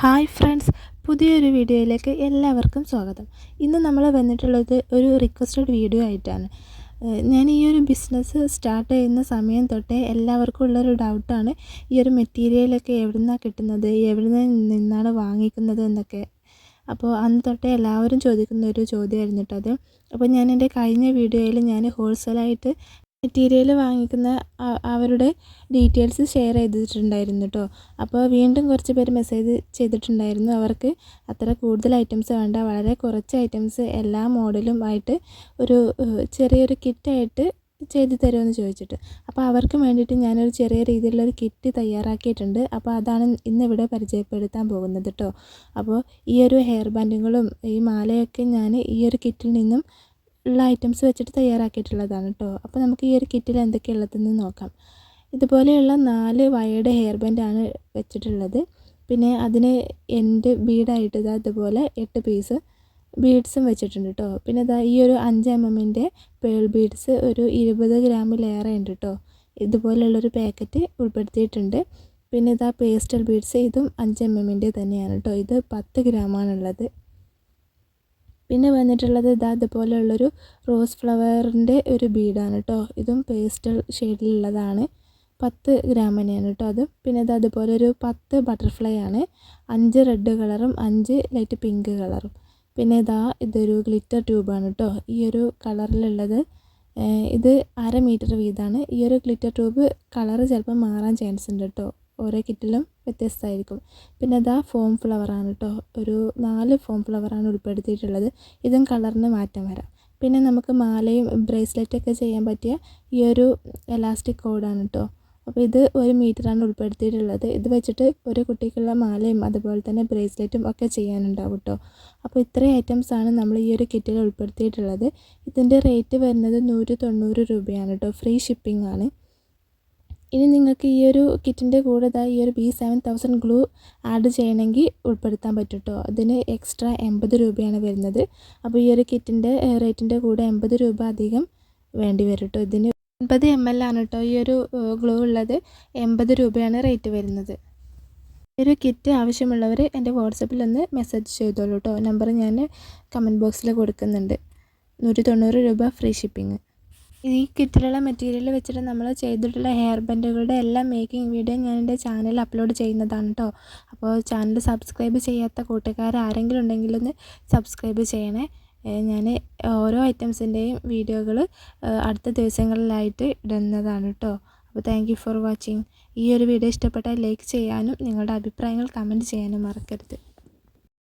Hi friends പുതിയൊരു വീഡിയോയിലേക്ക് എല്ലാവർക്കും സ്വാഗതം. ഇന്ന് നമ്മൾ വന്നിട്ടുള്ളത് ഒരു റിക്വസ്റ്റഡ് വീഡിയോ ആയിട്ടാണ്. ഞാൻ ഈ ഒരു ബിസിനസ് സ്റ്റാർട്ട് ചെയ്യുന്ന സമയം തൊട്ടേ എല്ലാവർക്കും ഉള്ളൊരു ഡൗട്ടാണ് ഈ ഒരു മെറ്റീരിയലൊക്കെ എവിടെ നിന്നാണ് കിട്ടുന്നത് എവിടെ നിന്നാണ് വാങ്ങിക്കുന്നത് എന്നൊക്കെ. അപ്പോൾ അന്ന് തൊട്ടേ എല്ലാവരും ചോദിക്കുന്ന ഒരു ചോദ്യമായിരുന്നു കേട്ടോ അത്. അപ്പോൾ ഞാൻ എന്റെ കഴിഞ്ഞ വീഡിയോയിൽ ഞാൻ ഹോൾസെയിലായിട്ട് മെറ്റീരിയൽ വാങ്ങിക്കുന്ന അവരുടെ ഡീറ്റെയിൽസ് ഷെയർ ചെയ്തിട്ടുണ്ടായിരുന്നു കേട്ടോ അപ്പോൾ വീണ്ടും കുറച്ച് പേര് മെസ്സേജ് ചെയ്തിട്ടുണ്ടായിരുന്നു. അവർക്ക് അത്ര കൂടുതൽ ഐറ്റംസ് വേണ്ട. വളരെ കുറച്ച് ഐറ്റംസ് എല്ലാ മോഡലും ആയിട്ട് ഒരു ചെറിയൊരു കിറ്റായിട്ട് ചെയ്തു തരുമെന്ന് ചോദിച്ചിട്ട്. അപ്പോൾ അവർക്ക് വേണ്ടിയിട്ട് ഞാനൊരു ചെറിയ രീതിയിലുള്ളൊരു കിറ്റ് തയ്യാറാക്കിയിട്ടുണ്ട്. അപ്പോൾ അതാണ് ഇന്നിവിടെ പരിചയപ്പെടുത്താൻ പോകുന്നത് കേട്ടോ അപ്പോൾ ഈ ഒരു ഹെയർ ബാൻഡുകളും ഈ മാലയൊക്കെ ഞാൻ ഈ ഒരു കിറ്റിൽ നിന്നും ഉള്ള ഐറ്റംസ് വെച്ചിട്ട് തയ്യാറാക്കിയിട്ടുള്ളതാണ് കേട്ടോ അപ്പോൾ നമുക്ക് ഈ ഒരു കിറ്റിൽ എന്തൊക്കെയുള്ളതെന്ന് നോക്കാം. ഇതുപോലെയുള്ള നാല് വയർഡ് ഹെയർ ബാൻഡാണ് വെച്ചിട്ടുള്ളത്. പിന്നെ അതിന് എൻഡ് ബീഡായിട്ട് ഇതാ ഇതുപോലെ എട്ട് പീസ് ബീഡ്സും വെച്ചിട്ടുണ്ട് കേട്ടോ പിന്നെ ഇതാ ഈ ഒരു അഞ്ച് എം എമ്മിന്റെ പേൾ ബീഡ്സ് ഒരു ഇരുപത് ഗ്രാമിലേറെ ഉണ്ട് കേട്ടോ ഇതുപോലെയുള്ളൊരു പാക്കറ്റ് ഉൾപ്പെടുത്തിയിട്ടുണ്ട്. പിന്നെ ഇതാ പേസ്റ്റൽ ബീഡ്സ് ഇതും അഞ്ച് എം എമ്മിന്റെ തന്നെയാണ് കേട്ടോ ഇത് പത്ത് ഗ്രാമാണുള്ളത് പിന്നെ വന്നിട്ടുള്ളത് ഇതാ ഇതുപോലെയുള്ളൊരു റോസ് ഫ്ലവറിന്റെ ഒരു ബീഡാണ് കേട്ടോ. ഇതും പേസ്റ്റൽ ഷെയ്ഡിലുള്ളതാണ്. പത്ത് ഗ്രാം തന്നെയാണ് കേട്ടോ അത്. പിന്നെ ഇത് അതുപോലെ ഒരു പത്ത് ബട്ടർഫ്ലൈ ആണ് അഞ്ച് റെഡ് കളറും അഞ്ച് ലൈറ്റ് പിങ്ക് കളറും. പിന്നെ ഇതാ ഇതൊരു ഗ്ലിറ്റർ ട്യൂബാണ് കേട്ടോ. ഈ ഒരു കളറിലുള്ളത് ഇത് അര മീറ്റർ വീതമാണ് ഈ ഒരു ഗ്ലിറ്റർ ട്യൂബ് കളറ് ചിലപ്പോൾ മാറാൻ ചാൻസ് ഉണ്ട് കേട്ടോ. ഓരോ കിറ്റിലും വ്യത്യസ്തമായിരിക്കും. പിന്നെ അതാ ഫോം ഫ്ലവറാണ് കേട്ടോ ഒരു നാല് ഫോം ഫ്ലവറാണ് ഉൾപ്പെടുത്തിയിട്ടുള്ളത്. ഇതും കളറിന് മാറ്റം വരാം. പിന്നെ നമുക്ക് മാലയും ബ്രേസ്ലെറ്റൊക്കെ ചെയ്യാൻ പറ്റിയ ഈ ഒരു എലാസ്റ്റിക് കോഡാണ് കേട്ടോ അപ്പോൾ ഇത് ഒരു മീറ്ററാണ് ഉൾപ്പെടുത്തിയിട്ടുള്ളത്. ഇത് വെച്ചിട്ട് ഒരു കുട്ടിക്കുള്ള മാലയും അതുപോലെ തന്നെ ബ്രേസ്ലെറ്റും ഒക്കെ ചെയ്യാനുണ്ടാവും കേട്ടോ അപ്പോൾ ഇത്രയും ഐറ്റംസാണ് നമ്മൾ ഈ ഒരു കിറ്റിൽ ഉൾപ്പെടുത്തിയിട്ടുള്ളത്. ഇതിന്റെ റേറ്റ് വരുന്നത് നൂറ്റി തൊണ്ണൂറ് രൂപയാണ് കേട്ടോ ഫ്രീ ഷിപ്പിംഗ് ആണ്. ഇനി നിങ്ങൾക്ക് ഈ ഒരു കിറ്റിന്റെ കൂടെ ഇതാ ഈ ഒരു B seven thousand glue add ചെയ്യണമെങ്കിൽ ഉൾപ്പെടുത്താൻ പറ്റും കേട്ടോ അതിന് എക്സ്ട്രാ എൺപത് രൂപയാണ് വരുന്നത്. അപ്പോൾ ഈ ഒരു കിറ്റിന്റെ റേറ്റിന്റെ കൂടെ എൺപത് രൂപ അധികം വേണ്ടി വരും കേട്ടോ ഇതിന് എൺപത് എം എൽ ആണ് കേട്ടോ ഈ ഒരു ഗ്ലൂ ഉള്ളത്. എൺപത് രൂപയാണ് റേറ്റ് വരുന്നത്. ഒരു കിറ്റ് ആവശ്യമുള്ളവർ എന്റെ വാട്സപ്പിൽ ഒന്ന് മെസ്സേജ് ചെയ്തോളൂ കേട്ടോ നമ്പർ ഞാൻ കമന്റ് ബോക്സിൽ കൊടുക്കുന്നുണ്ട്. നൂറ്റി തൊണ്ണൂറ് രൂപ ഫ്രീ ഷിപ്പിംഗ് ഈ കിറ്റിലുള്ള മെറ്റീരിയൽ വെച്ചിട്ട് നമ്മൾ ചെയ്തിട്ടുള്ള ഹെയർ ബാൻഡുകളുടെ എല്ലാം മേക്കിംഗ് വീഡിയോ ഞാൻ എന്റെ ചാനലിൽ അപ്ലോഡ് ചെയ്യുന്നതാണ് കേട്ടോ അപ്പോൾ ചാനൽ സബ്സ്ക്രൈബ് ചെയ്യാത്ത കൂട്ടുകാർ ആരെങ്കിലും ഉണ്ടെങ്കിൽ ഒന്ന് സബ്സ്ക്രൈബ് ചെയ്യണേ. ഞാൻ ഓരോ ഐറ്റംസിന്റെയും വീഡിയോകൾ അടുത്ത ദിവസങ്ങളിലായിട്ട് ഇടുന്നതാണ് കേട്ടോ അപ്പോൾ താങ്ക് ഫോർ വാച്ചിങ് ഈ ഒരു വീഡിയോ ഇഷ്ടപ്പെട്ടാൽ ലൈക്ക് ചെയ്യാനും നിങ്ങളുടെ അഭിപ്രായങ്ങൾ കമന്റ് ചെയ്യാനും മറക്കരുത്.